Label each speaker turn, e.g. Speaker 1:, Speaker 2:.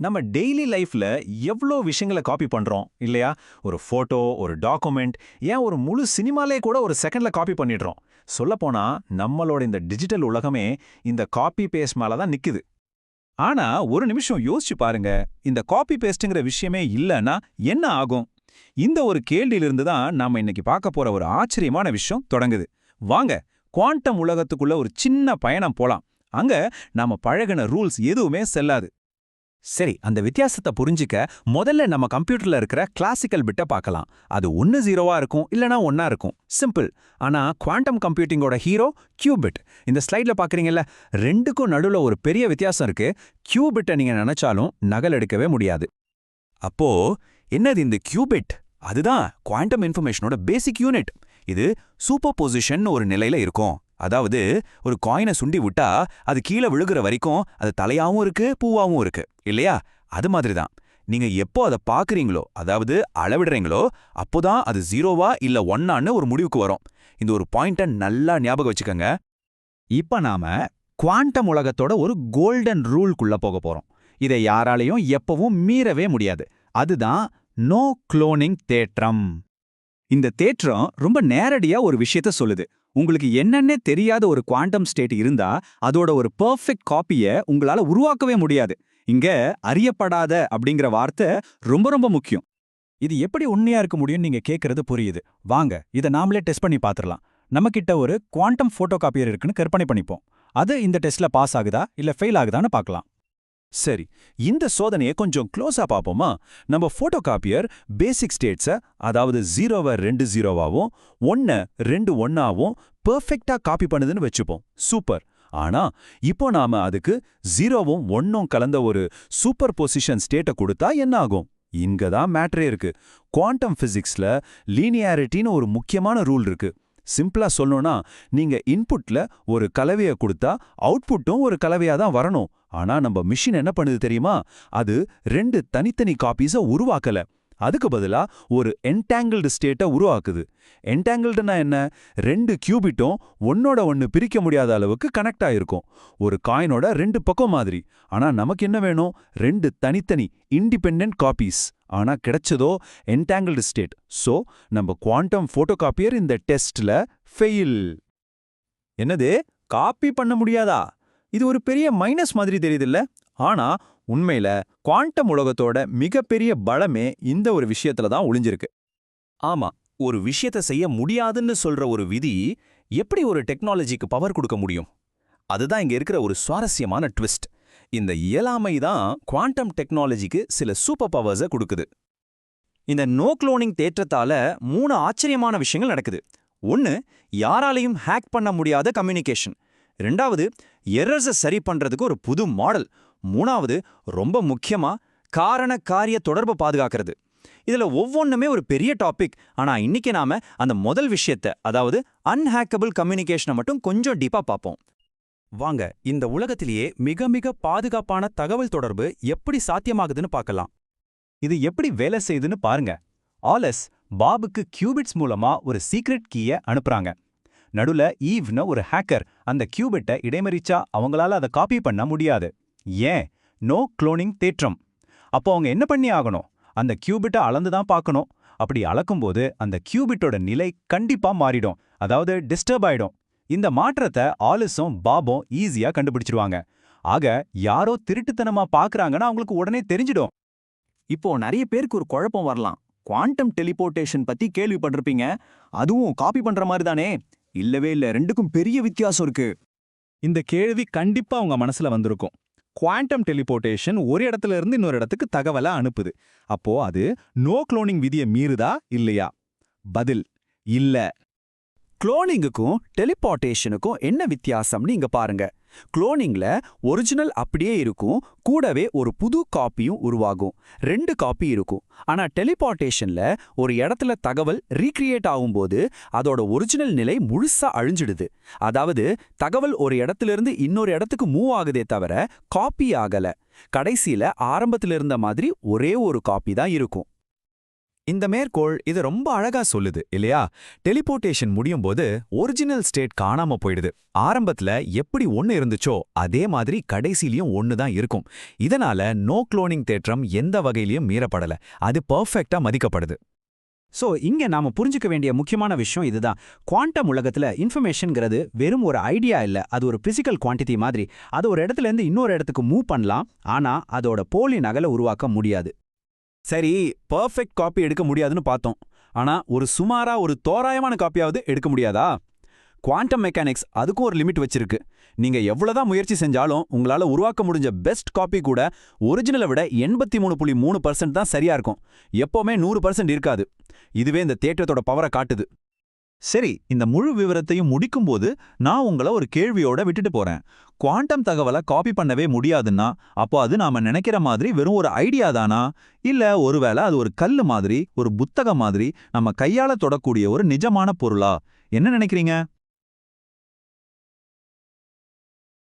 Speaker 1: நம்ம டெய்லி லைஃப்ல எவ்வளோ விஷயங்களை காப்பி பண்றோம் இல்லையா? ஒரு ஃபோட்டோ ஒரு டாக்குமெண்ட் ஏன் ஒரு முழு சினிமாலே கூட ஒரு செகண்ட்ல காப்பி பண்ணிடுறோம்? சொல்லப்போனா நம்மளோட இந்த டிஜிட்டல் உலகமே இந்த காப்பி பேஸ்ட் மேல தான் நிக்குது. ஆனா ஒரு நிமிஷம் யோசிச்சு பாருங்க இந்த காப்பி பேஸ்ட்டுங்கிற விஷயமே இல்லைன்னா என்ன ஆகும்? இந்த ஒரு கேள்வியிலிருந்து தான் நாம இன்னைக்கு பார்க்க போற ஒரு ஆச்சரியமான விஷயம் தொடங்குது. வாங்க குவாண்டம் உலகத்துக்குள்ள ஒரு சின்ன பயணம் போலாம். அங்க நாம பழகின ரூல்ஸ் எதுவுமே செல்லாது. சரி அந்த வித்தியாசத்தை புரிஞ்சிக்க முதல்ல நம்ம கம்ப்யூட்டர்ல இருக்கிற கிளாசிக்கல் பிட்டை பார்க்கலாம். அது ஒன்னு ஜீரோவா இருக்கும் இல்லனா ஒன்னா இருக்கும். சிம்பிள் ஆனா குவாண்டம் கம்ப்யூட்டிங்கோட ஹீரோ கியூபிட் இந்த ஸ்லைட்ல பாக்குறீங்கல்ல ரெண்டுக்கும் நடுவுல ஒரு பெரிய வித்தியாசம் இருக்கு. கியூபிட்டை நீங்க நினைச்சாலும் நகல் எடுக்கவே முடியாது. அப்போ என்னது இந்த கியூபிட் அதுதான் குவாண்டம் இன்ஃபர்மேஷனோட பேசிக் யூனிட் இது சூப்பர் பொசிஷன் ஒரு நிலையில இருக்கும். அதாவது ஒரு காயினை சுண்டி விட்டா அது கீழே விழுகிற வரைக்கும் அது தலையாவும் இருக்கு பூவாவும் இருக்கு. இல்லையா? அது மாதிரி தான் நீங்க எப்போ அதை பாக்குறீங்களோ அதாவது அளவிடுறீங்களோ அப்போதான் அது ஜீரோவா இல்ல ஒன்னான்னு ஒரு முடிவுக்கு வரும். இந்த ஒரு பாயிண்ட்டை நல்லா ஞாபகம் வச்சுக்கோங்க. இப்ப நாம குவாண்டம் உலகத்தோட ஒரு கோல்டன் ரூல்குள்ள போக போறோம். இதை யாராலையும் எப்பவும் மீறவே முடியாது. அதுதான் நோ குளோனிங் தேற்றம். இந்த தேற்றம் ரொம்ப நேரடியா ஒரு விஷயத்த சொல்லுது. உங்களுக்கு என்னன்னே தெரியாத ஒரு குவாண்டம் ஸ்டேட் இருந்தா அதோட ஒரு பெர்ஃபெக்ட் காப்பிய உங்களால உருவாக்கவே முடியாது. இங்க அறியப்படாத அப்படிங்கிற வார்த்தை ரொம்ப ரொம்ப முக்கியம். இது எப்படி உண்மையா இருக்க முடியும்னு நீங்க கேக்குறது புரியுது. வாங்க இதை நாமளே டெஸ்ட் பண்ணி பார்த்துடலாம் நம்மகிட்ட ஒரு குவாண்டம் ஃபோட்டோ காப்பியர் இருக்குன்னு கற்பனை பண்ணிப்போம். அது இந்த டெஸ்ட்ல பாஸ் ஆகுதா இல்ல ஃபெயில் ஆகுதான்னு பார்க்கலாம் சரி இந்த சோதனையை கொஞ்சம் க்ளோஸா பார்ப்போமா? நம்ம போட்டோ காப்பியர் பேசிக் ஸ்டேட்ஸை அதாவது ஜீரோவை ரெண்டு ஜீரோவாவும் ஒன்ன ரெண்டு ஒன்னாவும் பெர்ஃபெக்டா காப்பி பண்ணுதுன்னு வச்சுப்போம். சூப்பர் ஆனா இப்போ நாம அதுக்கு ஜீரோவும் ஒன்னும் கலந்த ஒரு சூப்பர் பொசிஷன் ஸ்டேட்டை கொடுத்தா என்ன ஆகும் இங்க தான் மேட்ரே இருக்கு. குவாண்டம் ஃபிசிக்ஸ்ல லீனியாரிட்டின்னு ஒரு முக்கியமான ரூல் இருக்கு. சிம்பிளா சொல்லணும்னா நீங்க இன்புட்ல ஒரு கலவையை கொடுத்தா அவுட்புட்டும் ஒரு கலவையா தான் வரணும். ஆனா நம்ம மிஷின் என்ன பண்ணுது தெரியுமா? அது ரெண்டு தனித்தனி காப்பீஸ உருவாக்கல. அதுக்கு பதிலா ஒரு என்டாங்கிள்டு ஸ்டேட்டை உருவாக்குது. என்டாங்கிள்டுனா என்ன? ரெண்டு கியூபிட்டும் ஒன்னோட ஒன்னு பிரிக்க முடியாத அளவுக்கு கனெக்ட் ஆயிருக்கும். ஒரு காயினோட ரெண்டு பக்கம் மாதிரி. ஆனா நமக்கு என்ன வேணும்? ரெண்டு தனித்தனி இண்டிபெண்ட் காப்பீஸ் ஆனா கிடைச்சதோ என்டாங்கிள்டு ஸ்டேட் சோ நம்ம குவாண்டம் போட்டோ காப்பியர் இந்த டெஸ்ட்ல ஃபெயில் என்னது? காப்பி பண்ண முடியாதா? இது ஒரு பெரிய மைனஸ் மாதிரி தெரியுதுல்ல? ஆனா உண்மையில குவாண்டம் உலகத்தோட மிகப்பெரிய பலமே இந்த ஒரு விஷயத்துல தான் ஒளிஞ்சிருக்கு. ஆமா ஒரு விஷயத்த செய்ய முடியாதுன்னு சொல்ற ஒரு விதி எப்படி ஒரு டெக்னாலஜிக்கு பவர் கொடுக்க முடியும்? அதுதான் இங்க இருக்கிற ஒரு சுவாரஸ்யமான ட்விஸ்ட் இந்த இயலாமை தான் குவாண்டம் டெக்னாலஜிக்கு சில சூப்பர் பவர்ஸை கொடுக்குது. இந்த நோ குளோனிங் தேற்றத்தால மூணு ஆச்சரியமான விஷயங்கள் நடக்குது. ஒன்னு யாராலையும் ஹேக் பண்ண முடியாத கம்யூனிகேஷன் ரெண்டாவது எரர்ஸை சரி பண்றதுக்கு ஒரு புது மாடல் மூணாவது ரொம்ப முக்கியமா காரண காரிய தொடர்பை பாதுகாக்கிறது. இதுல ஒவ்வொன்றுமே ஒரு பெரிய டாபிக் ஆனா இன்னைக்கு நாம அந்த முதல் விஷயத்த அதாவது அன்ஹேக்கபிள் கம்யூனிகேஷனை மட்டும் கொஞ்சம் டீப்பா பார்ப்போம். வாங்க இந்த உலகத்திலேயே மிக மிக பாதுகாப்பான தகவல் தொடர்பு எப்படி சாத்தியமாகுதுன்னு பார்க்கலாம். இது எப்படி வேலை செய்யுதுன்னு பாருங்க. ஆலஸ் பாபுக்கு கியூபிட்ஸ் மூலமா ஒரு சீக்ரெட் கீயை அனுப்புறாங்க. நடுல ஈவ்னு ஒரு ஹேக்கர் அந்த கியூபிட்டை இடைமறிச்சா அவங்களால அதை காப்பி பண்ண முடியாது. ஏன்? நோ குளோனிங் தேற்றம். அப்போ அவங்க என்ன பண்ணி ஆகணும்? அந்த கியூபிட்டை அளந்து தான் பார்க்கணும். அப்படி அளக்கும்போது அந்த கியூபிட்டோட நிலை கண்டிப்பா மாறிடும். அதாவது டிஸ்டர்ப் ஆயிடும். இந்த மாற்றத்தை ஆலிஸும் பாபும் ஈஸியா கண்டுபிடிச்சிருவாங்க. ஆக யாரோ திருட்டுத்தனமா பாக்குறாங்கன்னா அவங்களுக்கு உடனே தெரிஞ்சிடும். இப்போ நிறைய பேருக்கு ஒரு குழப்பம் வரலாம். குவாண்டம் டெலிபோர்ட்டேஷன் பத்தி கேள்விப்பட்டிருப்பீங்க. அதுவும் காப்பி பண்ற மாதிரி தானே? இல்லவே இல்ல ரெண்டுக்கும் பெரிய வித்தியாசம் இருக்கு. இந்த கேள்வி கண்டிப்பா உங்க மனசுல வந்திருக்கும். குவாண்டம் டெலிபோர்டேஷன் ஒரு இடத்துல இருந்து இன்னொரு இடத்துக்கு தகவலை அனுப்புது. அப்போ அது நோ குளோனிங் விதியை மீறுதா இல்லையா? பதில் இல்ல. குளோனிங்குக்கும் டெலிபார்டேஷனுக்கும் என்ன வித்தியாசம்னு இங்க பாருங்க. குளோனிங்ல ஒரிஜினல் அப்படியே இருக்கும். கூடவே ஒரு புது காப்பியும் உருவாகும். ரெண்டு காப்பி இருக்கும். ஆனா டெலிபார்ட்டேஷன்ல ஒரு இடத்துல தகவல் ரீக்ரியேட் ஆகும்போது அதோட ஒரிஜினல் நிலை முழுசா அழிஞ்சிடுது. அதாவது தகவல் ஒரு இடத்துல இருந்து இன்னொரு இடத்துக்கு மூவ் ஆகுதே தவிர காப்பி ஆகல. கடைசியில ஆரம்பத்துல இருந்த மாதிரி ஒரே ஒரு காப்பி தான் இருக்கும்.
Speaker 2: இந்த மேற்கோள் இது ரொம்ப அழகா சொல்லுது இல்லையா? டெலிபோர்டேஷன் முடியும் போது ஒரிஜினல் ஸ்டேட் காணாம போயிடுது. ஆரம்பத்துல எப்படி ஒன்னு இருந்துச்சோ அதே மாதிரி கடைசிலயும் ஒன்னு தான் இருக்கும். இதனால நோ குளோனிங் தேற்றம் எந்த வகையிலயும் மீறப்படல. அது பர்ஃபெக்டா மதிக்கப்படுது.
Speaker 3: சோ இங்க நாம புரிஞ்சுக்க வேண்டிய முக்கியமான விஷயம் இதுதான். குவாண்டம் உலகத்துல இன்ஃபர்மேஷன்ங்கிறது வெறும் ஒரு ஐடியா இல்ல. அது ஒரு பிசிக்கல் குவாண்டிட்டி மாதிரி. அது ஒரு இடத்துல இருந்து இன்னொரு இடத்துக்கு மூவ் பண்ணலாம். ஆனா அதோட போலி நகலை உருவாக்க முடியாது.
Speaker 4: சரி பர்ஃபெக்ட் காப்பி எடுக்க முடியாதுன்னு பார்த்தோம். ஆனா ஒரு சுமாரா ஒரு தோராயமான காப்பியாவது எடுக்க முடியாதா? குவாண்டம் மெக்கானிக்ஸ் அதுக்கும் ஒரு லிமிட் வச்சிருக்கு. நீங்க எவ்வளவுதான் முயற்சி செஞ்சாலும் உங்களால உருவாக்க முடிஞ்ச பெஸ்ட் காப்பி கூட ஒரிஜினலை விட எண்பத்தி மூணு புள்ளி மூணு பர்சன்ட் தான் சரியா இருக்கும். எப்பவுமே நூறு பர்சன்ட் இருக்காது. இதுவே இந்த தேற்றத்தோட பவரை காட்டுது.
Speaker 1: சரி இந்த முழு விவரத்தையும் முடிக்கும்போது நான் உங்கள ஒரு கேள்வியோட விட்டுட்டு போறேன். குவாண்டம் தகவலை காப்பி பண்ணவே முடியாதுன்னா அப்போ அது நாம நினைக்கிற மாதிரி வெறும் ஒரு ஐடியா தானா? இல்ல ஒருவேளை அது ஒரு கல்லு மாதிரி ஒரு புத்தகம் மாதிரி நம்ம கையால தொடக்கூடிய ஒரு நிஜமான பொருளா? என்ன நினைக்கிறீங்க?